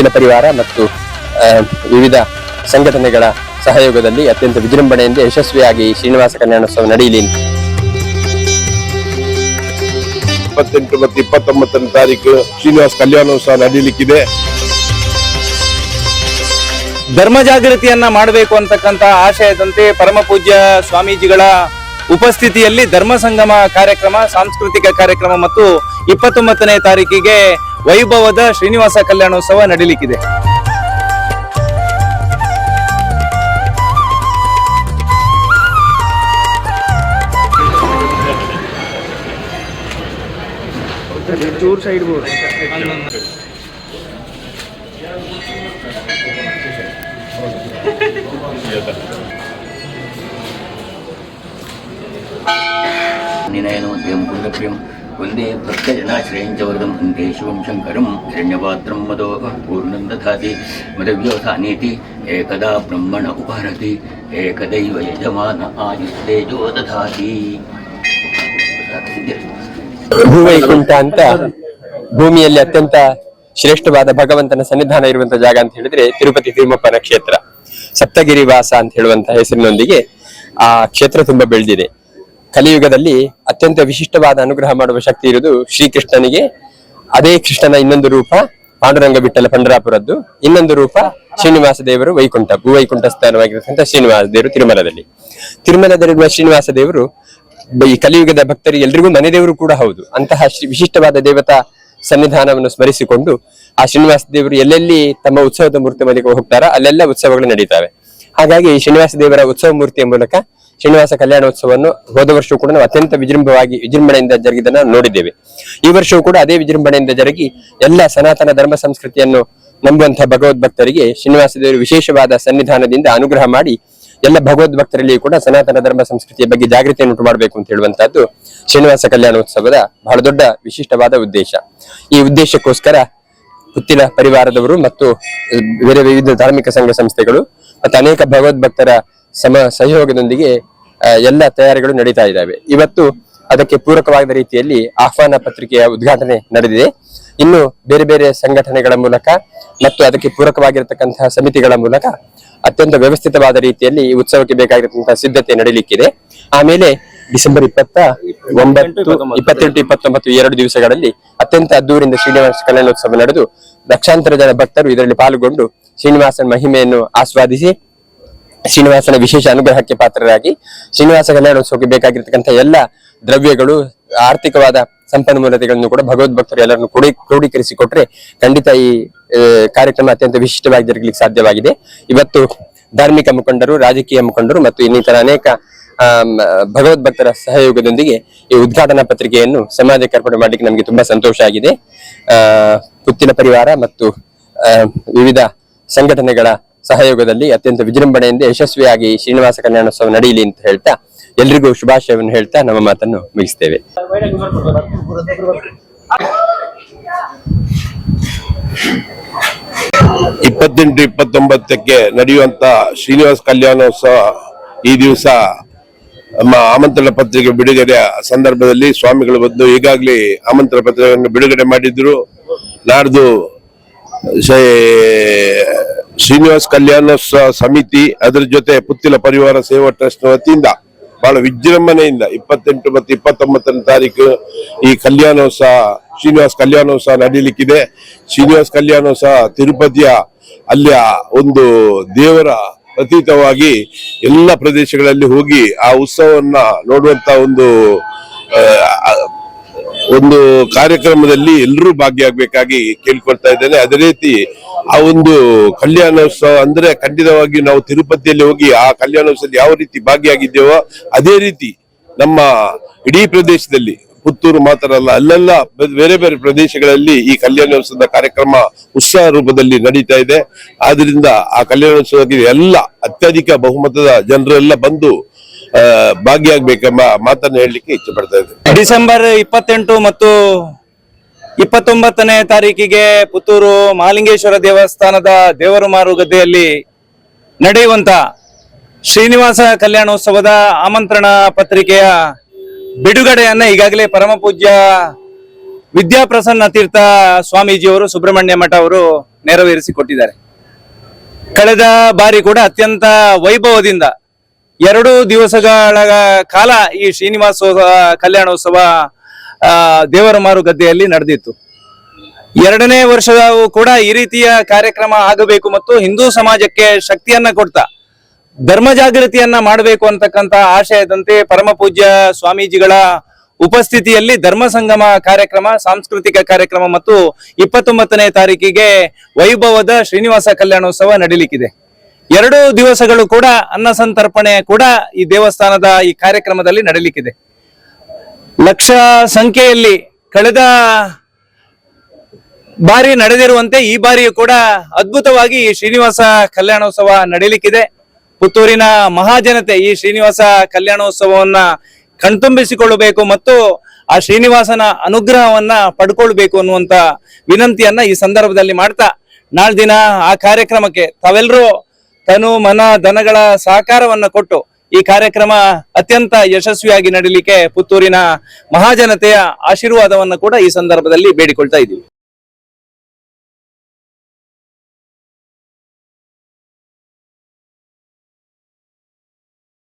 ಪುತ್ತಿನ ಪರಿವಾರ ಮತ್ತು ವಿವಿಧ ಸಂಘಟನೆಗಳ ಸಹಯೋಗದಲ್ಲಿ ಅತ್ಯಂತ ವಿಜೃಂಭಣೆಯಿಂದ ಯಶಸ್ವಿಯಾಗಿ ಶ್ರೀನಿವಾಸ ಕಲ್ಯಾಣೋತ್ಸವ ನಡೆಯಲಿ. ಇಪ್ಪತ್ತೆಂಟು ಮತ್ತು ಇಪ್ಪತ್ತೊಂಬತ್ತನೇ ತಾರೀಕು ಶ್ರೀನಿವಾಸ ಕಲ್ಯಾಣೋತ್ಸವ ನಡೀಲಿಕ್ಕಿದೆ. ಧರ್ಮ ಜಾಗೃತಿಯನ್ನ ಮಾಡಬೇಕು ಅಂತಕ್ಕಂತ ಆಶಯದಂತೆ ಪರಮ ಪೂಜ್ಯ ಸ್ವಾಮೀಜಿಗಳ ಉಪಸ್ಥಿತಿಯಲ್ಲಿ ಧರ್ಮ ಸಂಗಮ ಕಾರ್ಯಕ್ರಮ ಸಾಂಸ್ಕೃತಿಕ ಕಾರ್ಯಕ್ರಮ ಮತ್ತು ಇಪ್ಪತ್ತೊಂಬತ್ತನೇ ತಾರೀಕಿಗೆ ವೈಭವದ ಶ್ರೀನಿವಾಸ ಕಲ್ಯಾಣೋತ್ಸವ ನಡೀಲಿಕ್ಕಿದೆ. ನಿನಯನೋ ಏನು ಪ್ರೇಮ? वन्दे भक्तजनाश्रयञ्च वरदं वन्दे शिवं शङ्करं हिरण्यपात्रं मदो पूर्णं दधाति मदव्योधानीति एकदा ब्रह्मण उपहरति एकदैव यजमान आयुस्तेजो दधाति ಭೂವೈಕುಂಠ ಅಂತ ಭೂಮಿಯಲ್ಲಿ ಅತ್ಯಂತ ಶ್ರೇಷ್ಠವಾದ ಭಗವಂತನ ಸನ್ನಿಧಾನ ಇರುವಂತ ಜಾಗ ಅಂತ ಹೇಳಿದ್ರೆ ತಿರುಪತಿ ತಿರುಮಪ್ಪನ ಕ್ಷೇತ್ರ ಸಪ್ತಗಿರಿ ವಾಸ ಅಂತ ಹೇಳುವಂತ ಹೆಸರಿನೊಂದಿಗೆ ಆ ಕ್ಷೇತ್ರ ತುಂಬಾ ಬೆಳೆದಿದೆ ಕಲಿಯುಗದಲ್ಲಿ ಅತ್ಯಂತ ವಿಶಿಷ್ಟವಾದ ಅನುಗ್ರಹ ಮಾಡುವ ಶಕ್ತಿ ಇರುವುದು ಶ್ರೀಕೃಷ್ಣನಿಗೆ. ಅದೇ ಕೃಷ್ಣನ ಇನ್ನೊಂದು ರೂಪ ಪಾಂಡುರಂಗ ಬಿಟ್ಟಲ ಪಂಡರಾಪುರದ್ದು. ಇನ್ನೊಂದು ರೂಪ ಶ್ರೀನಿವಾಸ ದೇವರು ವೈಕುಂಠ ಭೂವೈಕುಂಠ ಸ್ಥಾನವಾಗಿರತಕ್ಕಂಥ ಶ್ರೀನಿವಾಸ ದೇವರು ತಿರುಮಲದಲ್ಲಿ. ತಿರುಮಲದಲ್ಲಿರುವ ಶ್ರೀನಿವಾಸ ದೇವರು ಈ ಕಲಿಯುಗದ ಭಕ್ತರಿಗೆ ಎಲ್ರಿಗೂ ಮನೆ ದೇವರು ಕೂಡ ಹೌದು. ಅಂತಹ ವಿಶಿಷ್ಟವಾದ ದೇವತಾ ಸನ್ನಿಧಾನವನ್ನು ಸ್ಮರಿಸಿಕೊಂಡು ಆ ಶ್ರೀನಿವಾಸ ದೇವರು ಎಲ್ಲೆಲ್ಲಿ ತಮ್ಮ ಉತ್ಸವದ ಮೂರ್ತಿ ಮೂಲಕ ಹೋಗ್ತಾರೋ ಅಲ್ಲೆಲ್ಲ ಉತ್ಸವಗಳು ನಡೀತಾವೆ. ಹಾಗಾಗಿ ಶ್ರೀನಿವಾಸ ದೇವರ ಉತ್ಸವ ಮೂರ್ತಿಯ ಮೂಲಕ ಶ್ರೀನಿವಾಸ ಕಲ್ಯಾಣೋತ್ಸವವನ್ನು ಹೋದ ವರ್ಷವೂ ಕೂಡ ನಾವು ಅತ್ಯಂತ ವಿಜೃಂಭವಾಗಿ ವಿಜೃಂಭಣೆಯಿಂದ ಜರುಗಿದನ್ನ ನೋಡಿದ್ದೇವೆ. ಈ ವರ್ಷವೂ ಕೂಡ ಅದೇ ವಿಜೃಂಭಣೆಯಿಂದ ಜರುಗಿ ಎಲ್ಲ ಸನಾತನ ಧರ್ಮ ಸಂಸ್ಕೃತಿಯನ್ನು ನಂಬುವಂತಹ ಭಗವದ್ಭಕ್ತರಿಗೆ ಶ್ರೀನಿವಾಸ ದೇವರು ವಿಶೇಷವಾದ ಸನ್ನಿಧಾನದಿಂದ ಅನುಗ್ರಹ ಮಾಡಿ ಎಲ್ಲ ಭಗವದ್ಭಕ್ತರಲ್ಲಿಯೂ ಕೂಡ ಸನಾತನ ಧರ್ಮ ಸಂಸ್ಕೃತಿಯ ಬಗ್ಗೆ ಜಾಗೃತಿಯನ್ನು ಉಂಟು ಮಾಡಬೇಕು ಅಂತ ಹೇಳುವಂತಹದ್ದು ಶ್ರೀನಿವಾಸ ಕಲ್ಯಾಣೋತ್ಸವದ ಬಹಳ ದೊಡ್ಡ ವಿಶಿಷ್ಟವಾದ ಉದ್ದೇಶ. ಈ ಉದ್ದೇಶಕ್ಕೋಸ್ಕರ ಪುತ್ತಿನ ಪರಿವಾರದವರು ಮತ್ತು ಬೇರೆ ವಿವಿಧ ಧಾರ್ಮಿಕ ಸಂಘ ಸಂಸ್ಥೆಗಳು ಮತ್ತು ಅನೇಕ ಭಗವದ್ಭಕ್ತರ ಸಮ ಸಹಯೋಗದೊಂದಿಗೆ ಎಲ್ಲ ತಯಾರಿಗಳು ನಡೀತಾ ಇದ್ದಾವೆ. ಇವತ್ತು ಅದಕ್ಕೆ ಪೂರಕವಾದ ರೀತಿಯಲ್ಲಿ ಆಹ್ವಾನ ಪತ್ರಿಕೆಯ ಉದ್ಘಾಟನೆ ನಡೆದಿದೆ. ಇನ್ನು ಬೇರೆ ಬೇರೆ ಸಂಘಟನೆಗಳ ಮೂಲಕ ಮತ್ತು ಅದಕ್ಕೆ ಪೂರಕವಾಗಿರತಕ್ಕಂತಹ ಸಮಿತಿಗಳ ಮೂಲಕ ಅತ್ಯಂತ ವ್ಯವಸ್ಥಿತವಾದ ರೀತಿಯಲ್ಲಿ ಈ ಉತ್ಸವಕ್ಕೆ ಬೇಕಾಗಿರತಕ್ಕಂತಹ ಸಿದ್ಧತೆ ನಡೀಲಿಕ್ಕಿದೆ. ಆಮೇಲೆ ಡಿಸೆಂಬರ್ ಇಪ್ಪತ್ತ ಒಂಬತ್ತು, ಇಪ್ಪತ್ತೆಂಟು, ಇಪ್ಪತ್ತೊಂಬತ್ತು ಎರಡು ದಿವಸಗಳಲ್ಲಿ ಅತ್ಯಂತ ಅದ್ದೂರಿಂದ ಶ್ರೀನಿವಾಸ ಕಲ್ಯಾಣೋತ್ಸವ ನಡೆದು, ಲಕ್ಷಾಂತರ ಜನ ಭಕ್ತರು ಇದರಲ್ಲಿ ಪಾಲ್ಗೊಂಡು ಶ್ರೀನಿವಾಸನ ಮಹಿಮೆಯನ್ನು ಆಸ್ವಾದಿಸಿ ಶ್ರೀನಿವಾಸನ ವಿಶೇಷ ಅನುಗ್ರಹಕ್ಕೆ ಪಾತ್ರರಾಗಿ ಶ್ರೀನಿವಾಸ ಕಲ್ಯಾಣೋತ್ಸವಕ್ಕೆ ಬೇಕಾಗಿರ್ತಕ್ಕಂಥ ಎಲ್ಲ ದ್ರವ್ಯಗಳು, ಆರ್ಥಿಕವಾದ ಸಂಪನ್ಮೂಲತೆಗಳನ್ನು ಕೂಡ ಭಗವದ್ಭಕ್ತರು ಎಲ್ಲರನ್ನು ಕ್ರೋಢಿ ಕ್ರೋಢೀಕರಿಸಿಕೊಟ್ರೆ ಖಂಡಿತ ಈ ಕಾರ್ಯಕ್ರಮ ಅತ್ಯಂತ ವಿಶಿಷ್ಟವಾಗಿ ಜರುಗಲಿಕ್ಕೆ ಸಾಧ್ಯವಾಗಿದೆ. ಇವತ್ತು ಧಾರ್ಮಿಕ ಮುಖಂಡರು, ರಾಜಕೀಯ ಮುಖಂಡರು ಮತ್ತು ಇನ್ನಿತರ ಅನೇಕ ಭಗವದ್ಭಕ್ತರ ಸಹಯೋಗದೊಂದಿಗೆ ಈ ಉದ್ಘಾಟನಾ ಪತ್ರಿಕೆಯನ್ನು ಸಮಾಜಕ್ಕೆ ಅರ್ಪಣೆ ಮಾಡಲಿಕ್ಕೆ ನಮಗೆ ತುಂಬಾ ಸಂತೋಷ ಆಗಿದೆ. ಪುತ್ತಿನ ಪರಿವಾರ ಮತ್ತು ವಿವಿಧ ಸಂಘಟನೆಗಳ ಸಹಯೋಗದಲ್ಲಿ ಅತ್ಯಂತ ವಿಜೃಂಭಣೆಯಿಂದ ಯಶಸ್ವಿಯಾಗಿ ಶ್ರೀನಿವಾಸ ಕಲ್ಯಾಣೋತ್ಸವ ನಡೆಯಲಿ ಅಂತ ಹೇಳ್ತಾ ಎಲ್ರಿಗೂ ಶುಭಾಶಯವನ್ನು ಹೇಳ್ತಾ ನಮ್ಮ ಮಾತನ್ನು ಮುಗಿಸ್ತೇವೆ. ಇಪ್ಪತ್ತೆಂಟು ಇಪ್ಪತ್ತೊಂಬತ್ತಕ್ಕೆ ನಡೆಯುವಂತ ಶ್ರೀನಿವಾಸ ಕಲ್ಯಾಣೋತ್ಸವ ಈ ದಿವಸ ನಮ್ಮ ಆಮಂತ್ರಣ ಪತ್ರಿಕೆ ಬಿಡುಗಡೆಯ ಸಂದರ್ಭದಲ್ಲಿ ಸ್ವಾಮಿಗಳು ಬಂದು ಈಗಾಗಲೇ ಆಮಂತ್ರಣ ಪತ್ರಿಕೆಯನ್ನು ಬಿಡುಗಡೆ ಮಾಡಿದ್ರು. ನಾಡ್ದು ಶ್ರೀನಿವಾಸ ಕಲ್ಯಾಣ ಸಮಿತಿ ಅದರ ಜೊತೆ ಪುತ್ತಿಲ ಪರಿವಾರ ಸೇವಾ ಟ್ರಸ್ಟ್ ವತಿಯಿಂದ ಬಹಳ ವಿಜೃಂಭಣೆಯಿಂದ ಇಪ್ಪತ್ತೆಂಟು ಮತ್ತು ಇಪ್ಪತ್ತೊಂಬತ್ತನೇ ತಾರೀಕು ಈ ಕಲ್ಯಾಣೋತ್ಸವ, ಶ್ರೀನಿವಾಸ ಕಲ್ಯಾಣೋತ್ಸವ ನಡೀಲಿಕ್ಕಿದೆ. ಶ್ರೀನಿವಾಸ ಕಲ್ಯಾಣೋತ್ಸವ ತಿರುಪತಿಯ ಅಲ್ಲಿಯ ಒಂದು ದೇವರ ಪ್ರತೀತವಾಗಿ ಎಲ್ಲ ಪ್ರದೇಶಗಳಲ್ಲಿ ಹೋಗಿ ಆ ಉತ್ಸವವನ್ನ ನೋಡುವಂತ ಒಂದು ಒಂದು ಕಾರ್ಯಕ್ರಮದಲ್ಲಿ ಎಲ್ಲರೂ ಭಾಗಿಯಾಗಬೇಕಾಗಿ ಕೇಳ್ಕೊಳ್ತಾ ಇದ್ದೇನೆ. ಅದೇ ರೀತಿ ಆ ಒಂದು ಕಲ್ಯಾಣೋತ್ಸವ ಅಂದ್ರೆ ಖಂಡಿತವಾಗಿ ನಾವು ತಿರುಪತಿಯಲ್ಲಿ ಹೋಗಿ ಆ ಕಲ್ಯಾಣೋತ್ಸವದಲ್ಲಿ ಯಾವ ರೀತಿ ಭಾಗಿಯಾಗಿದ್ದೇವೋ ಅದೇ ರೀತಿ ನಮ್ಮ ಇಡೀ ಪ್ರದೇಶದಲ್ಲಿ ಪುತ್ತೂರು ಮಾತ್ರ ಅಲ್ಲ, ಅಲ್ಲೆಲ್ಲ ಬೇರೆ ಬೇರೆ ಪ್ರದೇಶಗಳಲ್ಲಿ ಈ ಕಲ್ಯಾಣೋತ್ಸವದ ಕಾರ್ಯಕ್ರಮ ಉತ್ಸಾಹ ರೂಪದಲ್ಲಿ ನಡೀತಾ ಇದೆ. ಆದ್ರಿಂದ ಆ ಕಲ್ಯಾಣೋತ್ಸವಕ್ಕೆ ಎಲ್ಲ ಅತ್ಯಧಿಕ ಬಹುಮತದ ಜನರೆಲ್ಲ ಬಂದು ಭಾಗಿಯಾಗಬೇಕೆಂಬ ಮಾತನ್ನು ಹೇಳಲಿಕ್ಕೆ ಇಚ್ಛೆ ಪಡ್ತಾ ಇದ್ದೇನೆ. ಡಿಸೆಂಬರ್ ಇಪ್ಪತ್ತೆಂಟು ಮತ್ತು ಇಪ್ಪತ್ತೊಂಬತ್ತನೇ ತಾರೀಕಿಗೆ ಪುತ್ತೂರು ಮಹಾಲಿಂಗೇಶ್ವರ ದೇವಸ್ಥಾನದ ದೇವರು ಮಾರು ಗದ್ದೆಯಲ್ಲಿ ನಡೆಯುವಂತ ಶ್ರೀನಿವಾಸ ಕಲ್ಯಾಣೋತ್ಸವದ ಆಮಂತ್ರಣ ಪತ್ರಿಕೆಯ ಬಿಡುಗಡೆಯನ್ನ ಈಗಾಗಲೇ ಪರಮ ಪೂಜ್ಯ ವಿದ್ಯಾಪ್ರಸನ್ನ ತೀರ್ಥ ಸ್ವಾಮೀಜಿಯವರು, ಸುಬ್ರಹ್ಮಣ್ಯ ಮಠ ಅವರು ನೆರವೇರಿಸಿಕೊಟ್ಟಿದ್ದಾರೆ. ಕಳೆದ ಬಾರಿ ಕೂಡ ಅತ್ಯಂತ ವೈಭವದಿಂದ ಎರಡು ದಿವಸಗಳ ಕಾಲ ಈ ಶ್ರೀನಿವಾಸೋತ್ಸವ, ಕಲ್ಯಾಣೋತ್ಸವ ದೇವರ ಮಾರು ಗದ್ದೆಯಲ್ಲಿ ನಡೆದಿತ್ತು. ಎರಡನೇ ವರ್ಷವೂ ಕೂಡ ಈ ರೀತಿಯ ಕಾರ್ಯಕ್ರಮ ಆಗಬೇಕು ಮತ್ತು ಹಿಂದೂ ಸಮಾಜಕ್ಕೆ ಶಕ್ತಿಯನ್ನ ಕೊಡ್ತಾ. ಧರ್ಮ ಜಾಗೃತಿಯನ್ನ ಮಾಡಬೇಕು ಅಂತಕ್ಕಂತ ಆಶಯದಂತೆ ಪರಮ ಪೂಜ್ಯ ಸ್ವಾಮೀಜಿಗಳ ಉಪಸ್ಥಿತಿಯಲ್ಲಿ ಧರ್ಮ ಸಂಗಮ ಕಾರ್ಯಕ್ರಮ, ಸಾಂಸ್ಕೃತಿಕ ಕಾರ್ಯಕ್ರಮ ಮತ್ತು ಇಪ್ಪತ್ತೊಂಬತ್ತನೇ ತಾರೀಕಿಗೆ ವೈಭವದ ಶ್ರೀನಿವಾಸ ಕಲ್ಯಾಣೋತ್ಸವ ನಡೀಲಿಕ್ಕಿದೆ. ಎರಡು ದಿವಸಗಳು ಕೂಡ ಅನ್ನ ಸಂತರ್ಪಣೆ ಕೂಡ ಈ ದೇವಸ್ಥಾನದ ಈ ಕಾರ್ಯಕ್ರಮದಲ್ಲಿ ನಡೀಲಿಕ್ಕಿದೆ. ಲಕ್ಷ ಸಂಖ್ಯೆಯಲ್ಲಿ ಕಳೆದ ಬಾರಿ ನಡೆದಿರುವಂತೆ ಈ ಬಾರಿಯೂ ಕೂಡ ಅದ್ಭುತವಾಗಿ ಈ ಶ್ರೀನಿವಾಸ ಕಲ್ಯಾಣೋತ್ಸವ ನಡೀಲಿಕ್ಕಿದೆ. ಪುತ್ತೂರಿನ ಮಹಾಜನತೆ ಈ ಶ್ರೀನಿವಾಸ ಕಲ್ಯಾಣೋತ್ಸವವನ್ನ ಕಣ್ತುಂಬಿಸಿಕೊಳ್ಳಬೇಕು ಮತ್ತು ಆ ಶ್ರೀನಿವಾಸನ ಅನುಗ್ರಹವನ್ನ ಪಡ್ಕೊಳ್ಬೇಕು ಅನ್ನುವಂತ ವಿನಂತಿಯನ್ನ ಈ ಸಂದರ್ಭದಲ್ಲಿ ಮಾಡ್ತಾ ನಾಳೆ ದಿನ ಆ ಕಾರ್ಯಕ್ರಮಕ್ಕೆ ತಾವೆಲ್ಲರೂ ತನು ಮನ ಧನಗಳ ಸಹಕಾರವನ್ನು ಕೊಟ್ಟು ಈ ಕಾರ್ಯಕ್ರಮ ಅತ್ಯಂತ ಯಶಸ್ವಿಯಾಗಿ ನಡೀಲಿಕ್ಕೆ ಪುತ್ತೂರಿನ ಮಹಾಜನತೆಯ ಆಶೀರ್ವಾದವನ್ನು ಕೂಡ ಈ ಸಂದರ್ಭದಲ್ಲಿ ಬೇಡಿಕೊಳ್ತಾ ಇದ್ದೀವಿ.